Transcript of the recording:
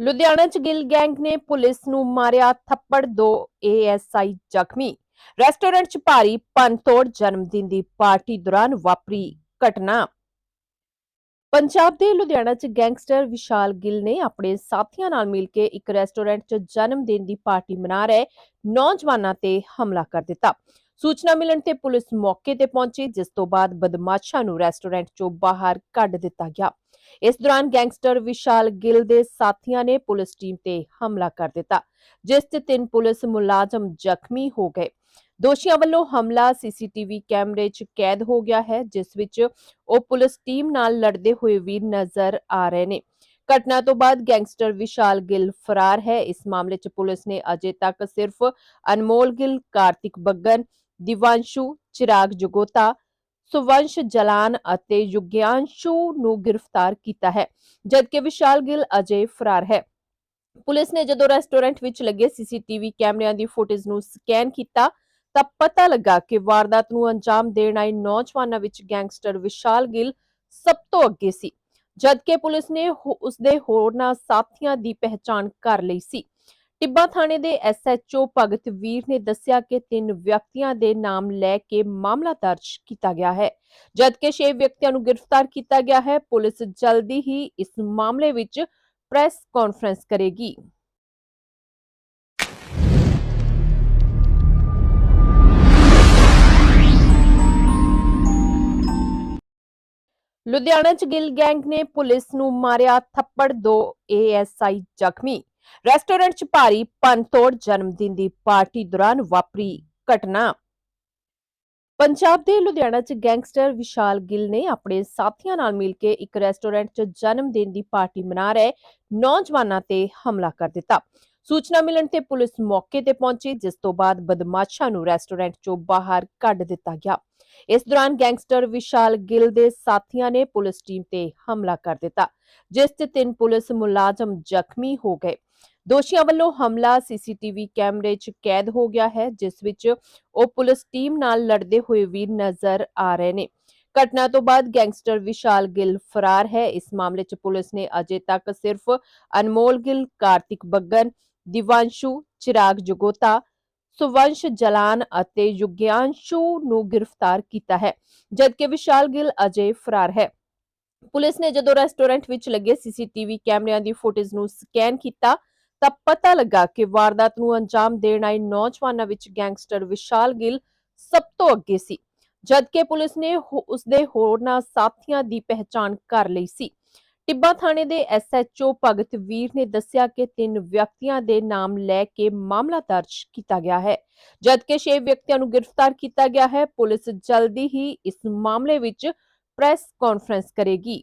ਲੁਧਿਆਣਾ ਚ ਗਿੱਲ ਗੈਂਗ ਨੇ ਪੁਲਿਸ ਨੂੰ ਮਾਰਿਆ ਥੱਪੜ, ਦੋ ਏਐਸਆਈ ਜ਼ਖਮੀ। ਰੈਸਟੋਰੈਂਟ ਚ ਭਾਰੀ ਪੰਤੋੜ ਜਨਮਦਿਨ ਦੀ ਪਾਰਟੀ ਦੌਰਾਨ ਵਾਪਰੀ ਘਟਨਾ। ਪੰਜਾਬ ਦੇ ਲੁਧਿਆਣਾ ਚ ਗੈਂਗਸਟਰ ਵਿਸ਼ਾਲ ਗਿੱਲ ਨੇ ਆਪਣੇ ਸਾਥੀਆਂ ਨਾਲ ਮਿਲ ਕੇ ਇੱਕ ਰੈਸਟੋਰੈਂਟ ਚ ਜਨਮ ਦਿਨ ਦੀ ਪਾਰਟੀ ਮਨਾ ਰਹੇ ਨੌਜਵਾਨਾਂ ਤੇ ਹਮਲਾ ਕਰ ਦਿੱਤਾ। ਸੂਚਨਾ ਮਿਲਣ ਤੇ ਪੁਲਿਸ ਮੌਕੇ ਤੇ ਪਹੁੰਚੀ, ਜਿਸ ਤੋਂ ਬਾਅਦ ਬਦਮਾਸ਼ਾਂ ਨੂੰ ਰੈਸਟੋਰੈਂਟ ਚੋਂ ਬਾਹਰ ਕੱਢ ਦਿੱਤਾ ਗਿਆ। ਇਸ ਦੌਰਾਨ ਗੈਂਗਸਟਰ ਵਿਸ਼ਾਲ ਗਿੱਲ ਦੇ ਸਾਥੀਆਂ ਨੇ ਪੁਲਿਸ ਟੀਮ ਤੇ ਹਮਲਾ ਕਰ ਦਿੱਤਾ, ਜਿਸ 'ਚ ਤਿੰਨ ਪੁਲਿਸ ਮੁਲਾਜ਼ਮ ਜ਼ਖਮੀ ਹੋ ਗਏ। ਦੋਸ਼ੀਆਂ ਵੱਲੋਂ ਹਮਲਾ ਸੀਸੀਟੀਵੀ ਕੈਮਰੇ 'ਚ ਕੈਦ ਹੋ ਗਿਆ ਹੈ, ਜਿਸ ਵਿੱਚ ਉਹ ਪੁਲਿਸ ਟੀਮ ਨਾਲ ਲੜਦੇ ਹੋਏ ਵੀ ਨਜ਼ਰ ਆ ਰਹੇ ਨੇ। ਘਟਨਾ ਤੋਂ ਬਾਅਦ ਗੈਂਗਸਟਰ ਵਿਸ਼ਾਲ ਗਿੱਲ ਫਰਾਰ ਹੈ। ਇਸ ਮਾਮਲੇ 'ਚ ਪੁਲਿਸ ਨੇ ਅਜੇ ਤੱਕ ਸਿਰਫ ਅਨਮੋਲ ਗਿੱਲ, ਕਾਰਤਿਕ ਬੱਗਨ, ਦਿਵਾਂਸ਼ੂ, ਚਿਰਾਗ ਜਗੋਤਾ ਸੁਵੰਸ਼ ਜਲਾਨ ਅਤੇ ਯੁਗਿਆਂਸ਼ੂ ਨੂੰ ਗ੍ਰਿਫਤਾਰ ਕੀਤਾ ਹੈ, ਜਦਕਿ ਵਿਸ਼ਾਲ ਗਿੱਲ ਅਜੇ ਫਰਾਰ ਹੈ। ਪੁਲਿਸ ਨੇ ਜਦੋਂ ਰੈਸਟੋਰੈਂਟ ਵਿੱਚ ਲੱਗੇ ਸੀਸੀਟੀਵੀ ਕੈਮਰਿਆਂ ਦੀ ਫੁਟੇਜ ਨੂੰ ਸਕੈਨ ਕੀਤਾ, ਤਾਂ ਪਤਾ ਲੱਗਾ ਕਿ ਵਾਰਦਾਤ ਨੂੰ ਅੰਜਾਮ ਦੇਣ ਆਏ ਨੌਜਵਾਨਾਂ ਵਿੱਚ ਗੈਂਗਸਟਰ ਵਿਸ਼ਾਲ ਗਿੱਲ ਸਭ ਤੋਂ ਅੱਗੇ ਸੀ, ਜਦਕਿ ਪੁਲਿਸ ਨੇ ਹੋ- ਉਸਦੇ ਹੋਰਨਾਂ ਸਾਥੀਆਂ ਦੀ ਪਹਿਚਾਣ ਕਰ ਲਈ ਸੀ। ਟਿੱਬਾ ਥਾਣੇ ਦੇ ਐਸਐਚਓ ਭਗਤ ਵੀਰ ਨੇ ਦੱਸਿਆ ਕਿ ਤਿੰਨ ਵਿਅਕਤੀਆਂ ਦੇ ਨਾਮ ਲੈ ਕੇ ਮਾਮਲਾ ਦਰਜ ਕੀਤਾ ਗਿਆ ਹੈ। ਜਦਕਿ ਛੇ ਵਿਅਕਤੀਆਂ ਨੂੰ ਗ੍ਰਿਫਤਾਰ ਕੀਤਾ ਗਿਆ ਹੈ, ਪੁਲਿਸ ਜਲਦੀ ਹੀ ਇਸ ਮਾਮਲੇ ਵਿੱਚ ਪ੍ਰੈਸ ਕਾਨਫਰੰਸ ਕਰੇਗੀ। ਲੁਧਿਆਣਾ ਚ ਗਿੱਲ ਗੈਂਗ ਨੇ ਪੁਲਿਸ ਨੂੰ ਮਾਰਿਆ ਥੱਪੜ, ਦੋ ਏਐਸਆਈ ਜ਼ਖਮੀ। ਰੈਸਟੋਰੈਂਟ ਚ ਭਾਰੀ ਪੰਤੋੜ ਜਨਮਦਿਨ ਦੀ ਪਾਰਟੀ ਦੌਰਾਨ ਵਾਪਰੀ ਘਟਨਾ। ਪੰਜਾਬ ਦੇ ਲੁਧਿਆਣਾ ਚ ਗੈਂਗਸਟਰ ਵਿਸ਼ਾਲ ਗਿੱਲ ਨੇ ਆਪਣੇ ਸਾਥੀਆਂ ਨਾਲ ਮਿਲ ਕੇ ਇੱਕ ਰੈਸਟੋਰੈਂਟ ਚ ਜਨਮ ਦਿਨ ਦੀ ਪਾਰਟੀ ਮਨਾ ਰਹੇ ਨੌਜਵਾਨਾਂ ਤੇ ਹਮਲਾ ਕਰ ਦਿੱਤਾ। ਸੂਚਨਾ ਮਿਲਣ ਤੇ ਪੁਲਿਸ ਮੌਕੇ ਤੇ ਪਹੁੰਚੀ, ਜਿਸ ਤੋਂ ਬਾਅਦ ਬਦਮਾਸ਼ਾਂ ਨੂੰ ਰੈਸਟੋਰੈਂਟ ਚੋਂ ਬਾਹਰ ਕੱਢ ਦਿੱਤਾ ਗਿਆ। ਇਸ ਦੌਰਾਨ ਗੈਂਗਸਟਰ ਵਿਸ਼ਾਲ ਗਿੱਲ ਦੇ ਸਾਥੀਆਂ ਨੇ ਪੁਲਿਸ ਟੀਮ ਤੇ ਹਮਲਾ ਕਰ ਦਿੱਤਾ, ਜਿਸ 'ਚ ਤਿੰਨ ਪੁਲਿਸ ਮੁਲਾਜ਼ਮ ਜ਼ਖਮੀ ਹੋ ਗਏ। ਦੋਸ਼ੀਆਂ ਵੱਲੋਂ ਹਮਲਾ, ਸੀਸੀਟੀਵੀ ਕੈਮਰੇ 'ਚ ਕੈਦ ਹੋ ਗਿਆ ਹੈ, ਜਿਸ ਵਿੱਚ ਉਹ ਪੁਲਿਸ ਟੀਮ ਨਾਲ ਲੜਦੇ ਹੋਏ ਵੀ ਨਜ਼ਰ ਆ ਰਹੇ ਨੇ। ਘਟਨਾ ਤੋਂ ਬਾਅਦ ਗੈਂਗਸਟਰ ਵਿਸ਼ਾਲ ਗਿੱਲ ਫਰਾਰ ਹੈ। ਇਸ ਮਾਮਲੇ 'ਚ ਪੁਲਿਸ ਨੇ ਅਜੇ ਤੱਕ ਸਿਰਫ ਅਨਮੋਲ ਗਿੱਲ, ਕਾਰਤਿਕ ਬੱਗਨ, ਦਿਵਾਂਸ਼ੂ, ਚਿਰਾਗ ਜਗੋਤਾ, ਸੁਵੰਸ਼ ਜਲਾਨ ਅਤੇ ਯੁਗਿਆਂਸ਼ੂ ਨੂੰ ਗ੍ਰਿਫਤਾਰ ਕੀਤਾ ਹੈ, ਜਦਕਿ ਵਿਸ਼ਾਲ ਗਿੱਲ ਅਜੇ ਫਰਾਰ ਹੈ। ਪੁਲਿਸ ਨੇ ਜਦੋਂ ਰੈਸਟੋਰੈਂਟ ਵਿੱਚ ਲੱਗੇ ਸੀਸੀਟੀਵੀ ਕੈਮਰਿਆਂ ਦੀ ਫੁਟੇਜ ਨੂੰ ਸਕੈਨ ਕੀਤਾ ਤਾਂ ਪਤਾ ਲੱਗਾ ਕਿ ਵਾਰਦਾਤ ਨੂੰ ਅੰਜਾਮ ਦੇਣ ਆਏ ਨੌਜਵਾਨਾਂ ਵਿੱਚ ਗੈਂਗਸਟਰ ਵਿਸ਼ਾਲ ਗਿੱਲ ਸਭ ਤੋਂ ਅੱਗੇ ਸੀ, ਜਦਕਿ ਪੁਲਿਸ ਨੇ ਹੋ- ਉਸਦੇ ਹੋਰਨਾਂ ਸਾਥੀਆਂ ਦੀ ਪਹਿਚਾਣ ਕਰ ਲਈ ਸੀ। ਟਿੱਬਾ ਥਾਣੇ ਦੇ ਐਸਐਚਓ ਭਗਤ ਵੀਰ ਨੇ ਦੱਸਿਆ ਕਿ ਤਿੰਨ ਵਿਅਕਤੀਆਂ ਦੇ ਨਾਮ ਲੈ ਕੇ ਮਾਮਲਾ ਦਰਜ ਕੀਤਾ ਗਿਆ ਹੈ। ਜਦਕਿ ਛੇ ਵਿਅਕਤੀਆਂ ਨੂੰ ਗ੍ਰਿਫਤਾਰ ਕੀਤਾ ਗਿਆ ਹੈ, ਪੁਲਿਸ ਜਲਦੀ ਹੀ ਇਸ ਮਾਮਲੇ ਵਿੱਚ ਪ੍ਰੈਸ ਕਾਨਫਰੰਸ ਕਰੇਗੀ।